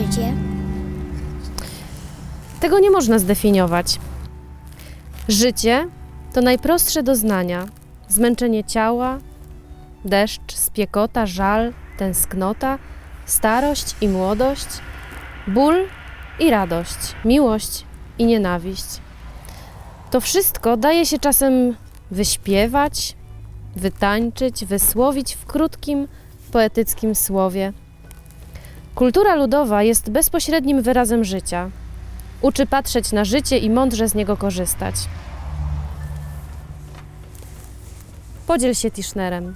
życie? Tego nie można zdefiniować. Życie to najprostsze doznania: zmęczenie ciała, deszcz, spiekota, żal, tęsknota, starość i młodość, ból i radość, miłość i nienawiść. To wszystko daje się czasem wyśpiewać, wytańczyć, wysłowić w krótkim, poetyckim słowie. Kultura ludowa jest bezpośrednim wyrazem życia. Uczy patrzeć na życie i mądrze z niego korzystać. Podziel się Tischnerem.